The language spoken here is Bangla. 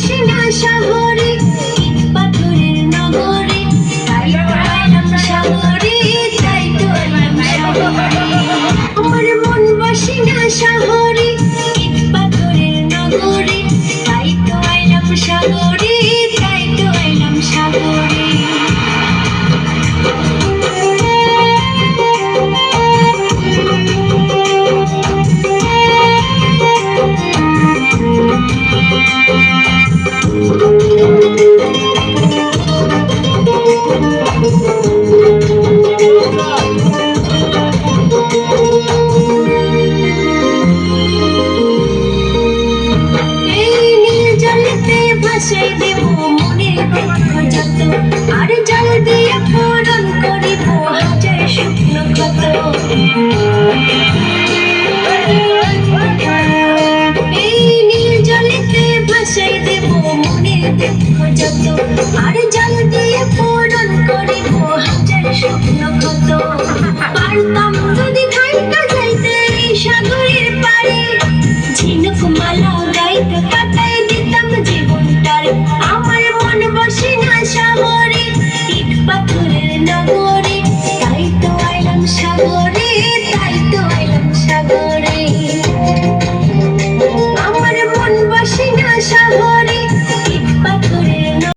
বসে না শহরে পাথরের নগরে তাই তো এলাম শহরে আমার মন বসে না শহরে ভাসাই দেব মনের যত আর জল দিয়ে পূরণ করিব হাজার শুকনো ক্ষত। এই নীল জলেতে ভাসাই দেব মনের যত আর জল দিয়ে 山坡